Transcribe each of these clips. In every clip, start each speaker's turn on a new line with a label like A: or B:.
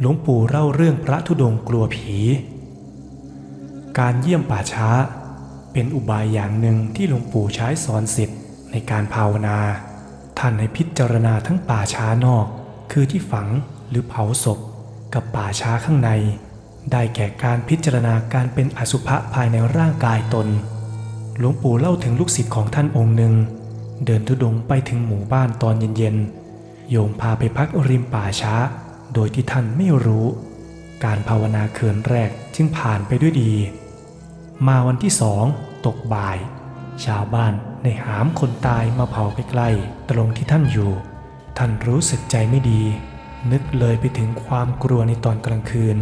A: หลวงปู่เล่าเรื่องพระธุดงค์กลัวผี การเยี่ยมป่าช้า เป็นอุบายอย่างหนึ่งที่หลวงปู่ใช้สอนสิทธิ์ในการภาวนา ท่านให้พิจารณาทั้งป่าช้านอก คือที่ฝังหรือเผาศพ กับป่าช้าข้างใน ได้แก่การพิจารณาการเป็นอสุภะภายในร่างกายตน หลวงปู่เล่าถึงลูกศิษย์ของท่านองค์หนึ่ง เดินทุดงค์ไปถึงหมู่บ้านตอนเย็นๆโยมพาไปพักริมป่าช้า โดยที่ท่านไม่รู้ การภาวนาเขินแรกจึงผ่านไปด้วยดี มาวันที่สองตกบ่าย ชาวบ้านได้หามคนตายมาเผาใกล้ๆตรงที่ท่านอยู่ ท่านรู้สึกใจไม่ดี นึกเลยไปถึงความกลัวในตอนกลางคืน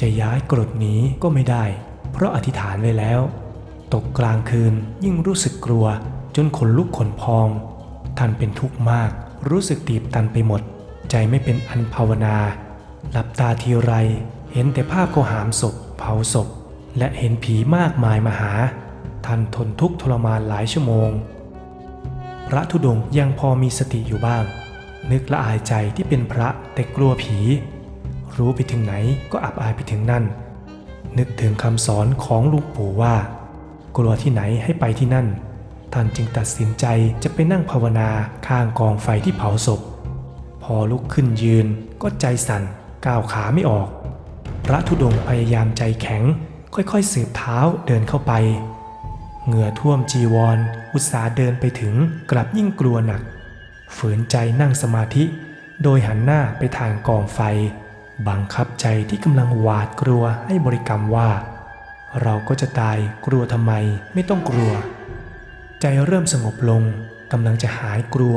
A: จะย้ายกรดหนีก็ไม่ได้ เพราะอธิษฐานไว้แล้ว ตกกลางคืนยิ่งรู้สึกกลัวจนขนลุกขนพอง ท่านเป็นทุกข์มากรู้สึกตีบตันไปหมด ใจไม่เป็นอันภาวนา หลับตาทีไร เห็นแต่ภาพเขาหามศพ เผาศพ และเห็นผีมากมายมาหา ท่านทนทุกข์ทรมานหลายชั่วโมง พระธุดงค์ยังพอมีสติอยู่บ้าง นึกละอายใจที่เป็นพระแต่กลัวผี รู้ไปถึงไหนก็อับอายไปถึงนั่น นึกถึงคำสอนของลุงปู่ว่า กลัวที่ไหนให้ไปที่นั่น ท่านจึงตัดสินใจจะไปนั่งภาวนาข้างกองไฟที่เผาศพ พอลุกขึ้นยืนก็ใจสั่นก้าวขาไม่ออก พระธุดงพยายามใจแข็ง ค่อยๆสืบเท้าเดินเข้าไป เหงื่อท่วมจีวรอุตสาเดินไปถึงกลับยิ่งกลัวหนัก ฝืนใจนั่งสมาธิ โดยหันหน้าไปทางกองไฟ บังคับใจที่กำลังหวาดกลัวให้บริกรรมว่า เราก็จะตายกลัวทำไมไม่ต้องกลัว ใจเริ่มสงบลงกำลังจะหายกลัว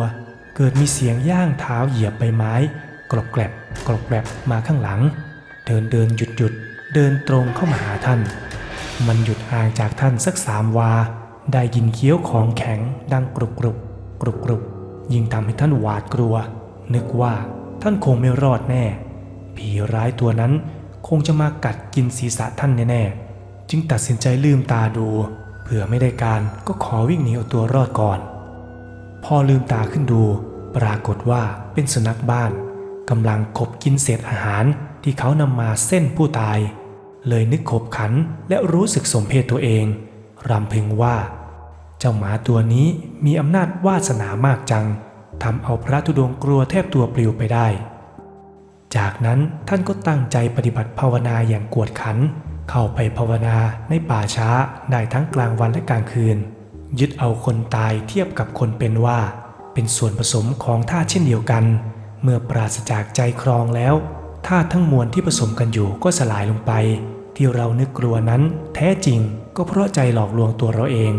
A: เกิดมีเสียงย่างเท้าเหยียบใบไม้ กรอบแกรบกรอบแกรบมาข้างหลัง เดินเดินหยุดหยุดเดินตรงเข้ามาหาท่าน มันหยุดห่างจากท่านสักสามวา ได้ยินเคี้ยวของแข็งดังกรุบกรุบกรุบกรุบยิ่งทำให้ท่านหวาดกลัว นึกว่าท่านคงไม่รอดแน่ ผีร้ายตัวนั้นคงจะมากัดกินศีรษะท่านแน่ๆ จึงตัดสินใจลืมตาดู เผื่อไม่ได้การก็ขอวิ่งหนีเอาตัวรอดก่อน พอลืมตาขึ้นดู ปรากฏว่าเป็นสุนัขบ้านกำลังขบกินเศษอาหารที่เขานำมาเส้นผู้ตาย เลยนึกขบขันและรู้สึกสมเพศตัวเอง รำพึงว่า เจ้าหมาตัวนี้มีอำนาจวาสนามากจังทำเอาพระธุดงกลัวแทบตัวปลิวไปได้ จากนั้นท่านก็ตั้งใจปฏิบัติภาวนาอย่างกวดขัน เข้าไปภาวนาในป่าช้าได้ทั้งกลางวันและกลางคืน ยึดเอาคนตายเทียบกับคนเป็นว่า เป็นส่วนผสมของธาตุเช่นเดียวกัน เมื่อปราศจากใจครองแล้วธาตุทั้งมวลที่ผสมกันอยู่ก็สลายลงไป ที่เรานึกกลัวนั้นแท้จริงก็เพราะใจหลอกลวงตัวเราเอง